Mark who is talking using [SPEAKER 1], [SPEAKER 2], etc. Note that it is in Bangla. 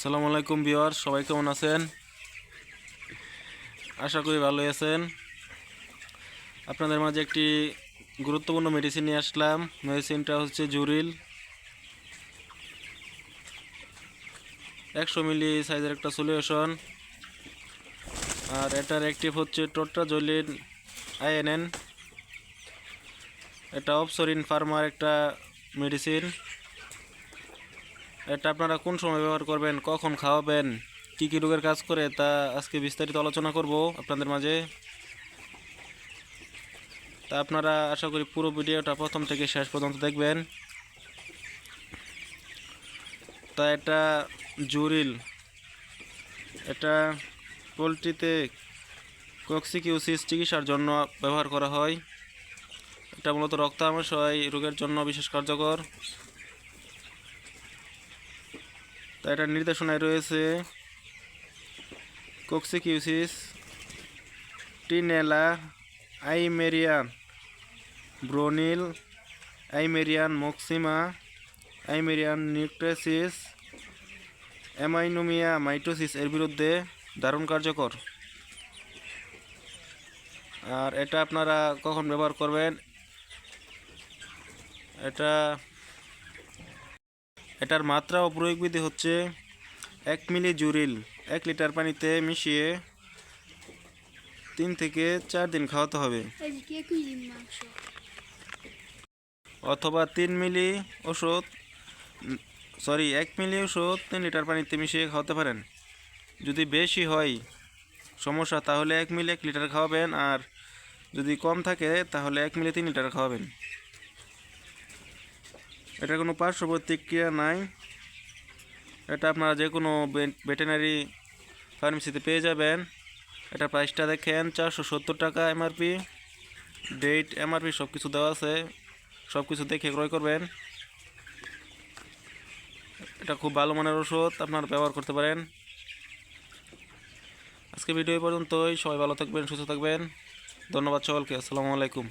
[SPEAKER 1] আসসালামু আলাইকুম বিওয়ার সবাই কেমন আছেন? আশা করি ভালোই আছেন। আপনাদের মাঝে একটি গুরুত্বপূর্ণ মেডিসিন নিয়ে আসলাম। মেডিসিনটা হচ্ছে জুরিল। একশো মিলি সাইজের একটা সলিউশন আর এটার অ্যাক্টিভ হচ্ছে টোট্রাজলিন আইএনএন। এটা অপসরিন ফার্মার একটা মেডিসিন এটা আপনারা কোন সময় ব্যবহার করবেন, কখন খাওয়াবেন, কী কী রোগের কাজ করে, তা আজকে বিস্তারিত আলোচনা করব আপনাদের মাঝে। তা আপনারা আশা করি পুরো ভিডিওটা প্রথম থেকে শেষ পর্যন্ত দেখবেন। তা এটা জুরিল। এটা পোলট্রিতে কক্সিকিউসিস চিকিৎসার জন্য ব্যবহার করা হয়। এটা মূলত রক্ত আমাশয় রোগের জন্য বিশেষ কার্যকর তা এটার নির্দেশনায় রয়েছে কক্সিকিউসিস, টিনেলা, আইমেরিয়ান ব্রোনিল, আইমেরিয়ান মক্সিমা, আইমেরিয়ান নিউক্লেসিস অ্যামাইনোমিয়া মাইটোসিস এর বিরুদ্ধে দারুণ কার্যকর। আর এটা আপনারা কখন ব্যবহার করবেন? এটা এটার মাত্রা ও প্রয়োগবিধি হচ্ছে এক মিলি জুরিল এক লিটার পানিতে মিশিয়ে তিন থেকে চার দিন খাওয়াতে হবে। অথবা তিন মিলি ওষুধ সরি এক মিলি ওষুধ তিন লিটার পানিতে মিশিয়ে খাওয়াতে পারেন। যদি বেশি হয় সমস্যা তাহলে এক মিলি এক লিটার খাওয়াবেন আর যদি কম থাকে তাহলে এক মিলি তিন লিটার খাওয়াবেন। এটা কোনো পার্শ্ব প্রতিক্রিয়া নাই। এটা আপনারা যে কোনো ভেটেনারি ফার্মেসিতে পেয়ে যাবেন। এটা প্রাইসটা দেখেন, চারশো সত্তর টাকা এমআরপি ডেট এমআরপি সব কিছু দেওয়া আছে। সব কিছু দেখে ক্রয় করবেন। এটা খুব ভালো মানের ওষুধ, আপনারা ব্যবহার করতে পারেন। আজকে ভিডিও পর্যন্তই। সবাই ভালো থাকবেন, সুস্থ থাকবেন। ধন্যবাদ সকলকে। আসসালামু আলাইকুম।